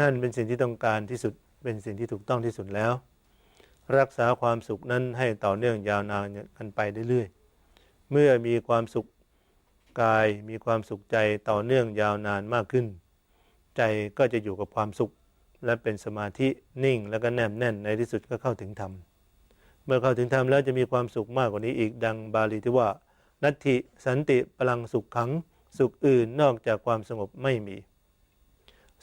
นั่นเป็นสิ่งที่ต้องการที่สุดเป็นสิ่งที่ถูกต้องที่สุดแล้ว รักษาความสุขนั้นให้ต่อเนื่องยาวนานกันไปเรื่อยๆเมื่อมีความสุขกายมีความสุขใจต่อเนื่องยาวนานมากขึ้น ใจก็จะอยู่กับความสุข และเป็นสมาธินิ่งแล้วก็แนบแน่นในที่สุดก็เข้าถึงธรรมเมื่อเข้าถึงธรรมแล้วจะมีความสุขมากกว่านี้อีกดังบาลีที่ว่า นัตถิสันติพลังสุขขังสุขอื่นนอกจากความสงบไม่มี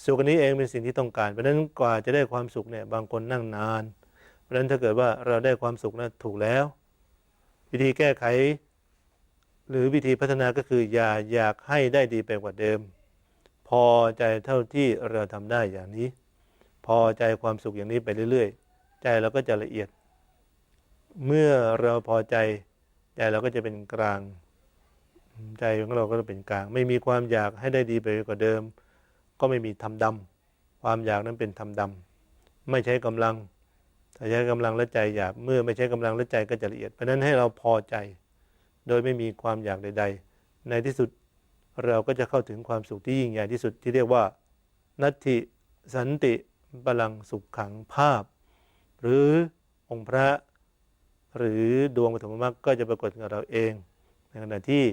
สุขอันนี้เองเป็นสิ่งที่ต้องการ เพราะฉะนั้นกว่าจะได้ความสุขเนี่ยบางคนนั่งนาน เพราะฉะนั้นถ้าเกิดว่าเราได้ความสุขนะถูกแล้ว วิธีแก้ไข หรือวิธีพัฒนาก็คืออย่าอยากให้ได้ดีไปกว่าเดิม พอใจเท่าที่เราทำได้อย่างนี้ พอใจความสุขอย่างนี้ไปเรื่อยๆ ใจเราก็จะละเอียด เมื่อเราพอใจใจเราก็จะเป็นกลาง ใจของเราก็จะเป็นกลาง ไม่มีความอยากให้ได้ดีไปกว่าเดิม ก็ไม่มีทำดำความอยากนั้นเป็นทำดำไม่ใช้กำลังถ้าใช้กำลังและใจอยากเมื่อไม่ใช้กำลังและใจก็จะละเอียดเพราะนั้นให้เราพอใจ โดยไม่มีความอยากใด ๆ ในที่สุดเราก็จะเข้าถึงความสุขที่ยิ่งใหญ่ที่สุดที่เรียกว่า นัตถิสันติพลังสุขขังภาพ หรือองค์พระ หรือดวงปฐมมรรคก็จะปรากฏกับเราเอง ในขณะที่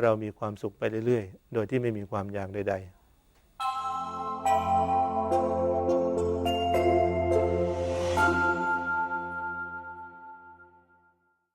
เรามีความสุขไปเรื่อยๆ โดยที่ไม่มีความอยากใด ๆ